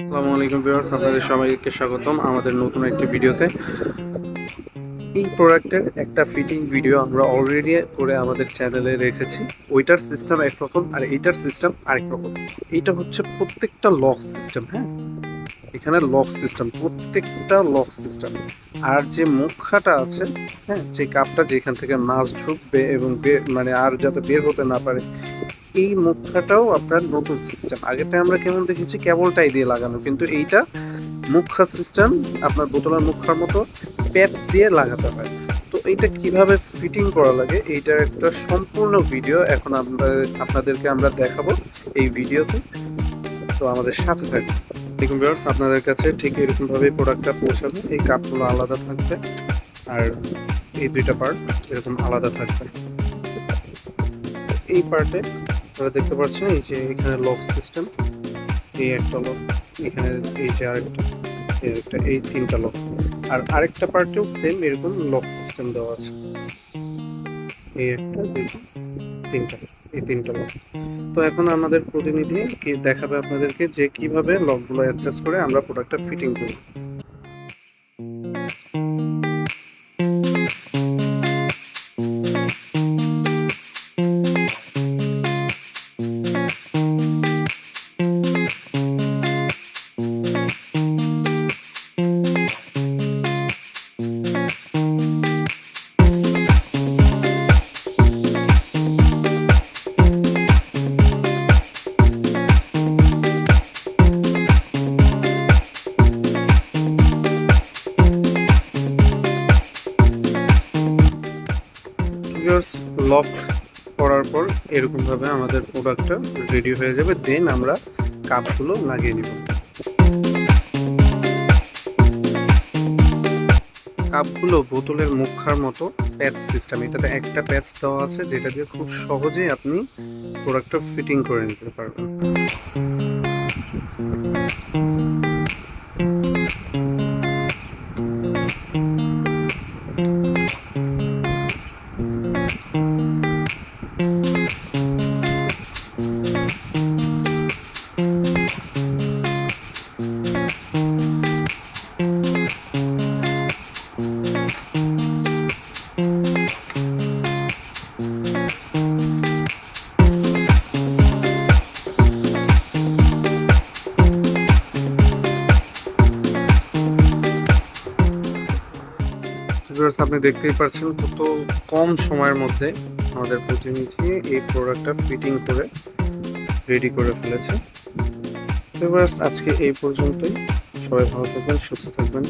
আসসালামু আলাইকুম ভিউয়ার্স, আপনাদের সবাইকে স্বাগতম আমাদের নতুন একটি ভিডিওতে। এই প্রোডাক্টের একটা ফিটিং ভিডিও আমরা অলরেডি করে আমাদের চ্যানেলে রেখেছি। ওইটার সিস্টেম একরকম আর এইটার সিস্টেম আরেক রকম। এইটা হচ্ছে প্রত্যেকটা লক সিস্টেম হ্যাঁ? এখানে লক সিস্টেম প্রত্যেকটা লক সিস্টেম আর যে মুখাটা আছে হ্যাঁ যে কাপটা যেখান থেকে মাছ ঢুকবে এবং মানে আর যাতে বের হতে না পারে এই মুখাটাও আপনার নতুন সিস্টেম আগেরটা আমরা কেমন দেখেছি, কেবলটাই দিয়ে লাগানো। কিন্তু এইটা মুখা সিস্টেম আপনার বোতলের মুখার মতো প্যাচ দিয়ে লাগাতে হয়। তো এইটা কীভাবে ফিটিং করা লাগে, এইটার একটা সম্পূর্ণ ভিডিও এখন আমরা, আপনাদেরকে আমরা দেখাবো এই ভিডিওতে তো আমাদের সাথে থাকবে দেখুন ভিউয়ার্স আপনাদের কাছে ঠিক এরকম ভাবে প্রোডাক্টটা পৌঁছাবে। এই কাপগুলো আলাদা থাকবে আর এই দুইটা পার্ট এরকম আলাদা থাকবে। এই পার্টে আপনারা দেখতে পাচ্ছেন এই যে এখানে লক সিস্টেম এই একটা লক এখানে এই যে আরেকটা একটা, এই তিনটা লক আর আরেকটা পার্টেও সেম এরকম লক সিস্টেম দেওয়া আছে। এই একটা তিনটা, এই তিনটা লক তো এখন আমাদের প্রতিনিধি কি দেখাবে আপনাদেরকে যে কীভাবে লকগুলো অ্যাডজাস্ট করে আমরা প্রোডাক্টটা ফিটিং করি ভিউয়ার্স লক করার পর এরকম ভাবে আমাদের প্রোডাক্টটা রেডি হয়ে যাবে। দেন আমরা কাপগুলো লাগিয়ে নিব। কাপগুলো বোতলের মুখার মতো প্যাচ সিস্টেম এটাতে একটা প্যাচ দেওয়া আছে যেটা দিয়ে খুব সহজেই আপনি প্রোডাক্টটা ফিটিং করে নিতে পারবেন। ভিউয়ার্স আপনি দেখতেই পাচ্ছেন কত কম সময়ের মধ্যে আমাদের প্রতিনিধি এই প্রোডাক্টটা ফিটিং করে রেডি করে ফেলেছে। ভিউয়ার্স আজকে এই পর্যন্তই। সবাই ভালো থাকবেন, সুস্থ থাকবেন।